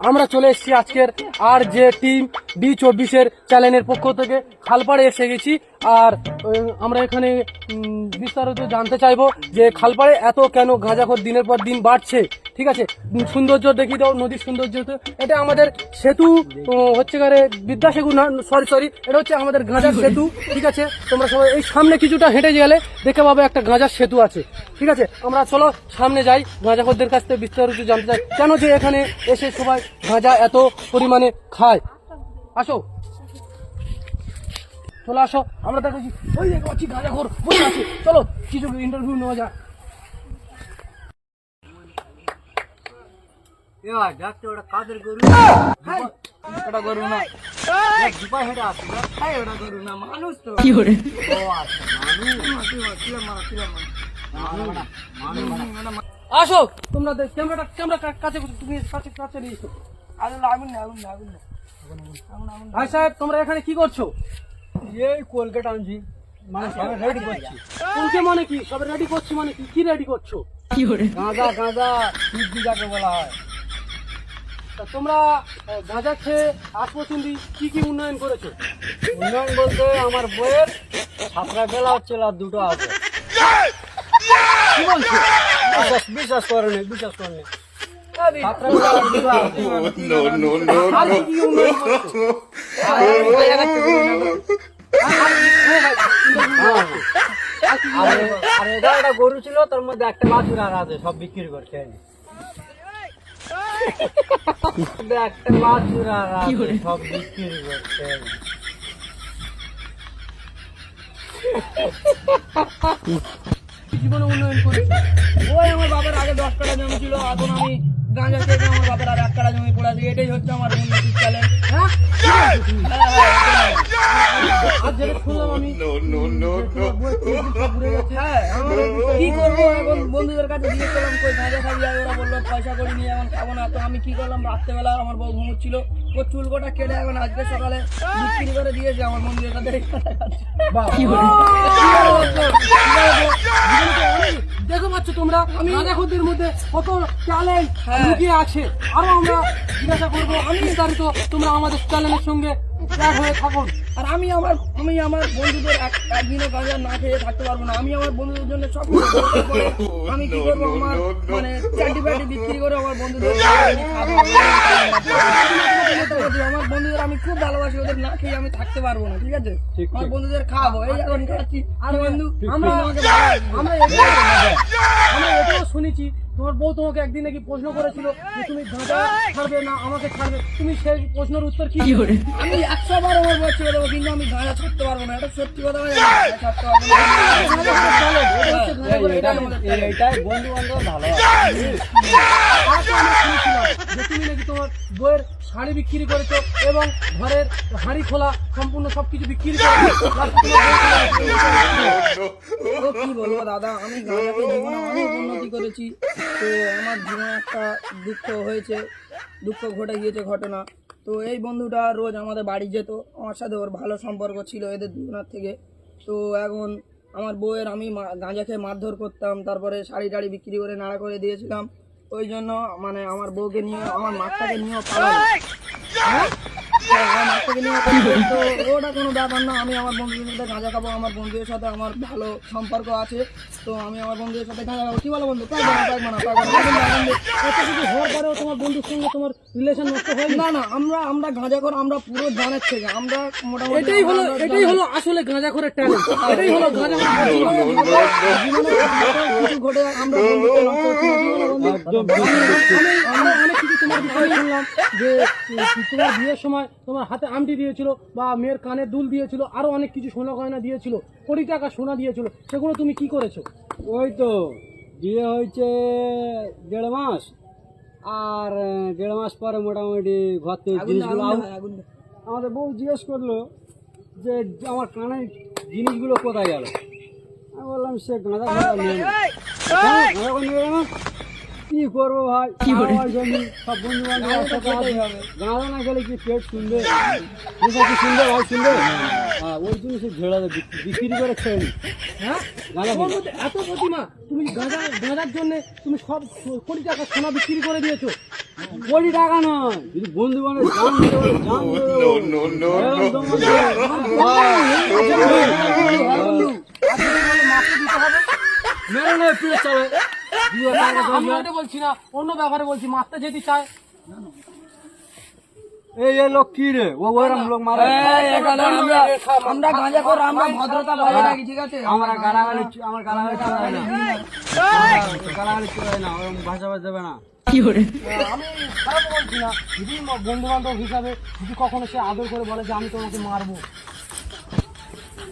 আমরা চলে এসেছি আজকের আর যে টিম বি চব্বিশের চ্যানেলের পক্ষ থেকে খালপাড়ে এসে গেছি। আর আমরা এখানে বিস্তারিত জানতে চাইব যে খালপাড়ে এত কেন গাঁজাখোর দিনের পর দিন বাড়ছে? ঠিক আছে? সৌন্দর্য দেখি দাও, নদীর সৌন্দর্য এটা আমাদের সেতু হচ্ছে গারে বিদ্যাসাগর না, সরি সরি, এটা হচ্ছে আমাদের গাঁজার সেতু। ঠিক আছে? তোমরা সবাই এই সামনে কিছুটা হেঁটে গেলে দেখে পাবে একটা গাঁজার সেতু আছে। ঠিক আছে? আমরা চলো সামনে যাই, গাঁজাখোরদের কাছ থেকে বিস্তারিত জানতে চাই। কেন যে এখানে এসে সবাই গাঁজা এত পরিমাণে খায়? আসো। চলো আসো আমরা দেখেছি ওই দেখো আছি গাঁজাখোর বসে আছে। চলো কিছু ইন্টারভিউ নেওয়া যাক। ওটা কাদের গরু। ওটা গরু না। দুপাই হেঁটে আসছে হ্যাঁ ওটা গরু না মানুষ তো। কি ও আচ্ছা মানুষ। আসো তোমরা দেখ- ক্যামেরাটা ক্যামেরা কাছে তুমি কাছে কাছে নিয়ে এসো। আগুন না আগুন না আগুন না। ভাই সাহেব তোমরা এখানে কি করছ এই কলকাতা আনছি মানে সবাই রেডি করছি কোনকে মানে কি সব রেডি করছ মানে কি কি রেডি করছ কি করে গাঁজা গাঁদা সিদ্ধি যাকে বলা হয় তা তোমরা গাঁজা খেয়ে আজ পর্যন্ত কি কি উন্নয়ন করেছ উন্নয়ন বলতে আমার বইয়ের সাতটা বেলা হচ্ছে আর দুটো আছে কি বলছো বিশ্বাস বিশ্বাস করেনি বিশ্বাস করেনি আর এগারোটা গরু ছিল তার মধ্যে একটা বাছুর আর আছে সব বিক্রি করছে একটা বাছুর আর আছে সব বিক্রি করছে জীবনে উন্নয়ন করেছ ওই আমার বাবার আগে দশ কাটা জমি ছিল এখন আমি গাঁজা খেয়ে আমার বাবার আর এক কাটা জমি পড়ে আছে এটাই হচ্ছে আমার উন্নতির চ্যালেঞ্জ হ্যাঁ? হ্যাঁ আমার কি করব এখন? বন্ধুদের কাছে জিজ্ঞেস করলাম কই গাঁজা খাবি ওরা বলল পয়সা করে নিয়ে এখন খাব না। তো আমি কি করলাম? রাত্রেবেলা আমার বউ ঘুমোচ্ছিল। ও চুল কোটা কেটে এখন আজকে সকালে বিক্রি করে দিয়েছে আমার বন্ধুদের কাছে। দেখো পাচ্ছ তোমরা আমি রাজাখুদ্দির মধ্যে কত ট্যালেন্ট লুকিয়ে আছে। আরও আমরা জিজ্ঞাসা করব আমি বিস্তারিত তোমরা আমাদের চ্যালেঞ্জের সঙ্গে হয়ে থাকুন। আর আমি আমার আমি আমার বন্ধুদের এক একদিনও গাঁজা না খেয়ে থাকতে পারব না। আমি আমার বন্ধুদের জন্য সব। আমি কি করব? আমার মানে চাটি পাটি বিক্রি করে আমার বন্ধুদের আমি আমার বন্ধুদের আমি খুব ভালোবাসি ওদের না খেয়ে আমি থাকতে পারব না ঠিক আছে? আমার বন্ধুদের খাব। এই এখন খাচ্ছি। আর বন্ধু আমরা আমাকে আমরা শুনেছি তোমার বউ তোমাকে একদিন নাকি প্রশ্ন করেছিল যে তুমি গাঁজা ছাড়বে না আমাকে ছাড়বে। তুমি সেই প্রশ্নের উত্তর কি করে? আমি একশো বার আমার বয়স ছেড়ে দেবো কিন্তু আমি গাঁজা ছাড়তে পারব না এটা সত্যি কথা বলে গাঁজা ছাড়তে পারব না। এইটাই বন্ধু বান্ধব ভালো আরেকটা আমরা যে তুমি নাকি তোমার বইয়ের শাড়ি বিক্রি করেছ এবং ঘরের হাঁড়ি খোলা সম্পূর্ণ সবকিছু বিক্রি করেছ। তো কি বলব দাদা? আমি গাঁজাকে জীবনে অনেক উন্নতি করেছি। তো আমার জীবনে একটা দুঃখ হয়েছে। দুঃখ ঘটে গিয়েছে ঘটনা। তো এই বন্ধুটা রোজ আমাদের বাড়ি যেত। আমার সাথে ওর ভালো সম্পর্ক ছিল এদের দুজনার থেকে। তো এখন আমার বউয়ের আমি গাঁজা খেয়ে মারধর করতাম তারপরে শাড়ি টাড়ি বিক্রি করে নাড়া করে দিয়েছিলাম। ওই জন্য মানে আমার বউকে নিয়ে আমার মাঠটাকে নিয়েও পালালো। তো ওটা কোনো ব্যাপার না আমি আমার বন্ধুদের সাথে গাঁজা খাব আমার বন্ধুদের সাথে আমার ভালো সম্পর্ক আছে তো আমি আমার বন্ধুদের সাথে গাঁজা খাব কি বলো বন্ধু। পাইবো না পাইবো না পাইবো না এখন না, এখন না। এত কিছু হওয়ার পরেও তোমার বন্ধুর সঙ্গে তোমার রিলেশন নষ্ট হয়নি না না আমরা আমরা গাঁজা করে আমরা পুরো জানের থেকে আমরা মোটামুটি এটাই হলো এটাই হলো আসলে গাঁজা করে ট্যালেন্ট এটাই হলো গাঁজা কিছু ঘটে আমরা অনেক কিছু তোমার বিষয়ে শুনলাম যে তোমার বিয়ের সময় তোমার হাতে আমটি দিয়েছিল বা মেয়ের কানে দুল দিয়েছিল আরও অনেক কিছু সোনা গয়না দিয়েছিল কোটি টাকা সোনা দিয়েছিল সেগুলো তুমি কি করেছ? ওই তো বিয়ে হয়েছে দেড় মাস আর দেড় মাস পরে মোটামুটি ঘর থেকে জিনিসগুলো আমাদের বউ জিজ্ঞেস করল যে আমার কানে জিনিসগুলো কোথায় গেল? আমি বললাম সে গাঁদা খাওয়া নিয়ে গাঁদা নিয়ে গেলাম। কি করব ভাই? খাওয়ার জন্য সব বন্ধু বান্ধব গাঁদা না গেলে কি পেট শুনবে? কি শুনবে ভাই? শুনবে? হ্যাঁ ওই জন্য সে ঝেড়া বিক্রি- বিক্রি করে খেয়ে নি। হ্যাঁ? গাঁদা এত প্রতিমা তুমি গাঁজা গাঁজার জন্য তুমি সব কোটি টাকা সোনা বিক্রি করে দিয়েছ? কোটি টাকা নয়। যদি বন্ধু বান্ধব জান জান মেরে নে, পিঠে চালে। দিয়ে না, টাকা না, আমি ওটা বলছি না অন্য ব্যাপারে বলছি মারতে যদি চায়। এই এই লোক কি রে? ও ওরম লোক মারে আমরা আমরা গাঁজা করে আমরা ভদ্রতা বজায় রাখি ঠিক আছে? আমার গালাগালি আমার গালাগালি চলে না। গালাগালি চলে না ওরম ভাষা ভাষা দেবে না। আমি খারাপ বলছি না। যদি বন্ধু বান্ধব হিসাবে যদি কখনো সে আদর করে বলে যে আমি তোমাকে মারবো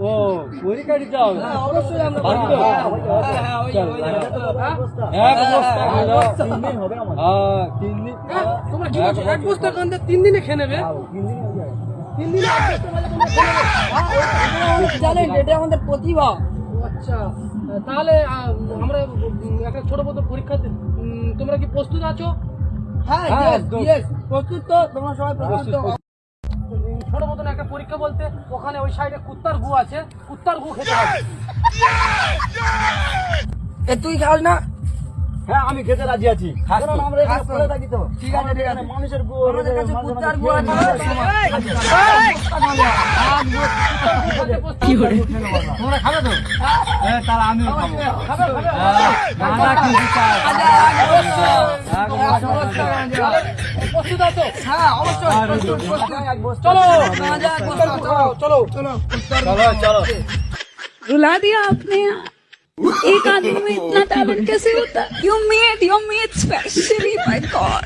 ও হবে। হ্যাঁ, অবশ্যই আমরা। হ্যাঁ, হ্যাঁ, হ্যাঁ? হ্যাঁ, তিন দিন হ্যাঁ, তোমরা কি এক বস্তা কান্দে তিন দিনে খেয়ে নেবে? তিন দিনে আমাদের এটা আমাদের প্রতিভা। আচ্ছা। তাহলে আমরা একটা ছোট মতো পরীক্ষা তোমরা কি প্রস্তুত আছো? হ্যাঁ হ্যাঁ, প্রস্তুত তো তোমরা সবাই প্রস্তুত। ছোট মতন একটা পরীক্ষা বলতে ওখানে ওই সাইডে কুত্তার গু আছে কুত্তার গু খেতে হবে। এ তুই খাস না? হ্যাঁ আমি খেতে রাজি আছি? আমরা এখানে থাকি তো। ঠিক আছে ঠিক আছে। মানুষের গু আমাদের কাছে মাঝে কুত্তার গু আছে। কি করে তোমরা খাবে তো হ্যাঁ তাহলে আমিও খাবো খাবে খাবে গাঁদা কিন্তু চাই আচ্ছা, আগে বসো। এক আগে বস্তা বসো, গাঁজা। প্রস্তুত আছো হ্যাঁ অবশ্যই আর প্রস্তুত, দুটো। প্রস্তুত। এক বস্তা। চলো গাঁজা, বস্তা, চলো চলো চলো চলো চলো रुला दिया आपने यार एक आदमी में इतना टैलेंट कैसे होता है you made you made specially my god